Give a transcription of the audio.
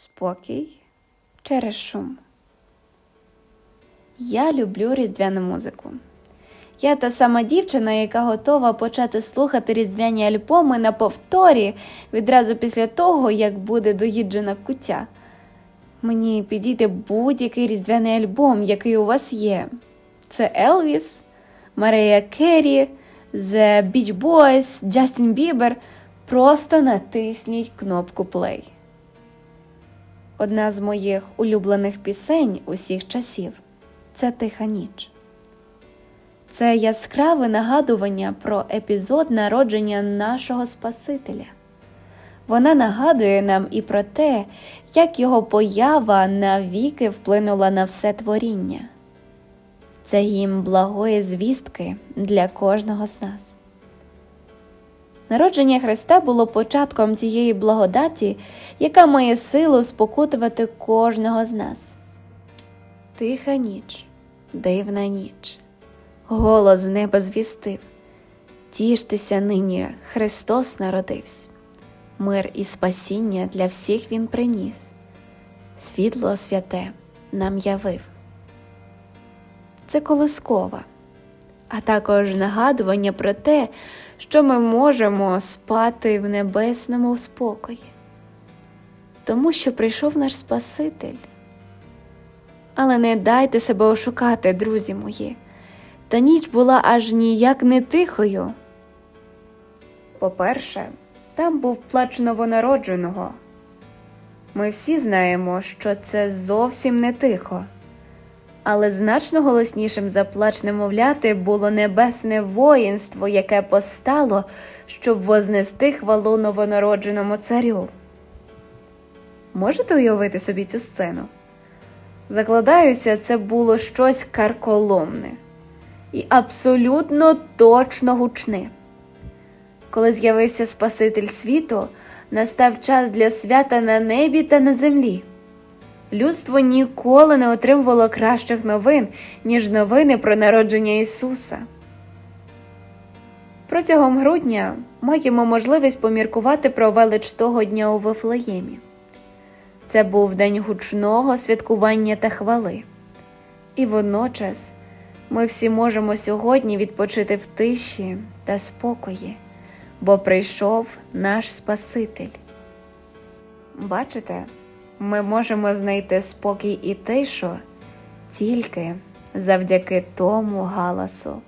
Спокій через шум. Я люблю різдвяну музику. Я та сама дівчина, яка готова почати слухати різдвяні альбоми на повторі відразу після того, як буде доїджена куття. Мені підійде будь-який різдвяний альбом, який у вас є. Це Елвіс, Марія Керрі, The Beach Boys, Джастін Бібер. Просто натисніть кнопку Play. Одна з моїх улюблених пісень усіх часів це Тиха ніч. Це яскраве нагадування про епізод народження нашого Спасителя. Вона нагадує нам і про те, як його поява навіки вплинула на все творіння. Це гімн благої звістки для кожного з нас. Народження Христа було початком тієї благодаті, яка має силу спокутувати кожного з нас. Тиха ніч, дивна ніч, голос з неба звістив. Тіштеся нині, Христос народився, мир і спасіння для всіх Він приніс, світло святе нам явив. Це колискова, а також нагадування про те, що ми можемо спати в небесному спокої, тому що прийшов наш Спаситель. Але не дайте себе ошукати, друзі мої, та ніч була аж ніяк не тихою. По-перше, там був плач новонародженого. Ми всі знаємо, що це зовсім не тихо. Але значно голоснішим за плач немовляти було небесне воїнство, яке постало, щоб вознести хвалу новонародженому царю. Можете уявити собі цю сцену? Закладаюся, це було щось карколомне і абсолютно точно гучне. Коли з'явився Спаситель світу, настав час для свята на небі та на землі. Людство ніколи не отримувало кращих новин, ніж новини про народження Ісуса. Протягом грудня маємо можливість поміркувати про велич того дня у Вифлеємі. Це був день гучного святкування та хвали. І водночас ми всі можемо сьогодні відпочити в тиші та спокої, бо прийшов наш Спаситель. Бачите? Ми можемо знайти спокій і тишу тільки завдяки тому галасу.